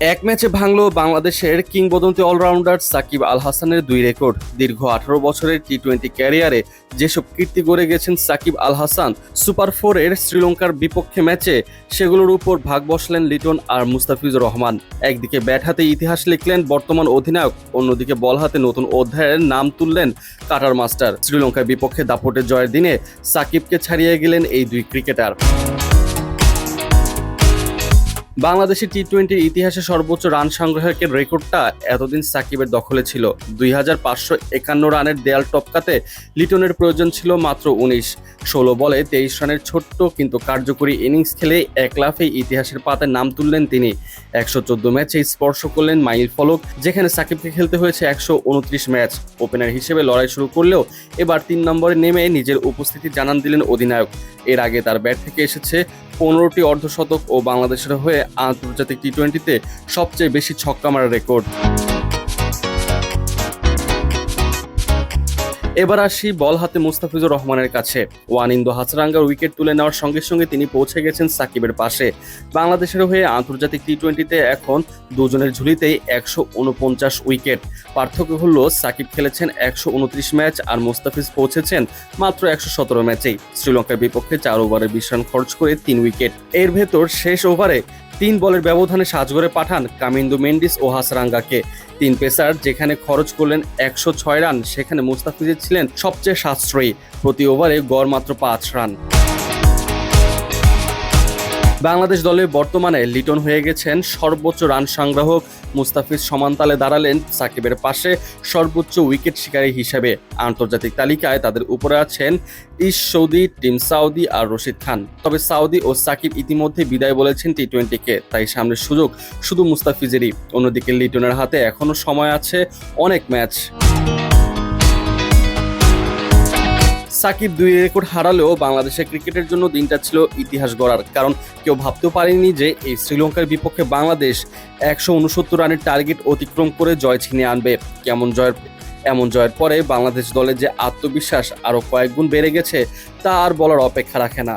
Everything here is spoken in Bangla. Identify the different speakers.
Speaker 1: এক ম্যাচে ভাঙল বাংলাদেশের কিংবদন্তি অলরাউন্ডার সাকিব আল হাসানের দুই রেকর্ড। দীর্ঘ আঠারো বছরের টি টোয়েন্টি ক্যারিয়ারে যেসব কীর্তি গড়ে গেছেন সাকিব আল হাসান সুপার ফোরের শ্রীলঙ্কার বিপক্ষে ম্যাচে সেগুলোর উপর ভাগ বসলেন লিটন আর মুস্তাফিজুর রহমান। একদিকে ব্যাট হাতে ইতিহাস লিখলেন বর্তমান অধিনায়ক, অন্যদিকে বল হাতে নতুন অধ্যায়ের নাম তুললেন কাটার মাস্টার। শ্রীলঙ্কার বিপক্ষে দাপটের জয়ের দিনে সাকিবকে ছাড়িয়ে গেলেন এই দুই ক্রিকেটার। বাংলাদেশের টি টোয়েন্টির ইতিহাসে সর্বোচ্চ রান সংগ্রাহকের রেকর্ডটা এতদিন সাকিবের দখলে ছিল। দুই হাজার পাঁচশো একান্ন রানের দেয়াল টপকাতে লিটনের প্রয়োজন ছিল মাত্র উনিশ। ষোলো বলে তেইশ রানের ছোট্ট কিন্তু কার্যকরী ইনিংস খেলে এক লাফে ইতিহাসের পাতায় নাম তুললেন তিনি। একশো চোদ্দ ম্যাচে স্পর্শ করলেন মাইল ফলক, যেখানে সাকিবকে খেলতে হয়েছে একশো উনত্রিশ ম্যাচ। ওপেনার হিসেবে লড়াই শুরু করলেও এবার তিন নম্বরে নেমে নিজের উপস্থিতি জানান দিলেন অধিনায়ক। এর আগে তার ব্যাট থেকে এসেছে পনেরোটি অর্ধশতক ও বাংলাদেশের হয়ে আন্তর্জাতিক টি টোয়েন্টিতে সবচেয়ে বেশি ছক্কা মারার রেকর্ড। এবার আসি বল হাতে মুস্তাফিজুর রহমানের কাছে। ওয়ানিন্দো হাসরাঙ্গার উইকেট তুলে নেওয়ার সঙ্গে সঙ্গে তিনি পৌঁছে গেছেন সাকিবের পাশে। বাংলাদেশের হয়ে আন্তর্জাতিক টি টোয়েন্টিতে এখন দুজনের ঝুলিতেই একশো উনপঞ্চাশ উইকেট। পার্থক্য হলো, সাকিব খেলেছেন একশো উনত্রিশ ম্যাচ আর মুস্তাফিজ পৌঁছেছেন মাত্র একশো সতেরো ম্যাচেই। শ্রীলঙ্কার বিপক্ষে চার ওভারে বিশ রান খরচ করে তিন উইকেট। এর ভেতর শেষ ওভারে তিন বলের ব্যবধানে সাজগড়ে পাঠান কামিন্দু মেন্ডিস ও হাসরাঙ্গাকে। তিন পেসার যেখানে খরচ করলেন একশো ছয় রান, সেখানে মুস্তাফিজের ছিলেন সবচেয়ে সাশ্রয়ী। প্রতি ওভারে গড় মাত্র পাঁচ রান। বাংলাদেশ দলে বর্তমানে লিটন হয়ে গেছেন সর্বোচ্চ রান সংগ্রাহক মুস্তাফিজ সমানতালে দাঁড়ালেন সাকিবের পাশে সর্বোচ্চ উইকেট শিকারী হিসেবে। আন্তর্জাতিক তালিকায় তাদের উপরে আছেন ইস সৌদি, টিম সাউদি আর রশিদ খান। তবে সাউদি ও সাকিব ইতিমধ্যে বিদায় বলেছেন টি টোয়েন্টিকে তাই সামনের সুযোগ শুধু মুস্তাফিজেরই। অন্যদিকে লিটনের হাতে এখনও সময় আছে অনেক ম্যাচ। সাকিব দুই রেকর্ড হারালেও বাংলাদেশের ক্রিকেটের জন্য দিনটা ছিল ইতিহাস গড়ার। কারণ কেউ ভাবতেও পারেনি যে এই শ্রীলঙ্কার বিপক্ষে বাংলাদেশ একশো উনসত্তর রানের টার্গেট অতিক্রম করে জয় ছিনিয়ে আনবে। কেমন জয়ের, এমন জয়ের পরে বাংলাদেশ দলের যে আত্মবিশ্বাস আরও কয়েক গুণ বেড়ে গেছে, তা আর বলার অপেক্ষা রাখে না।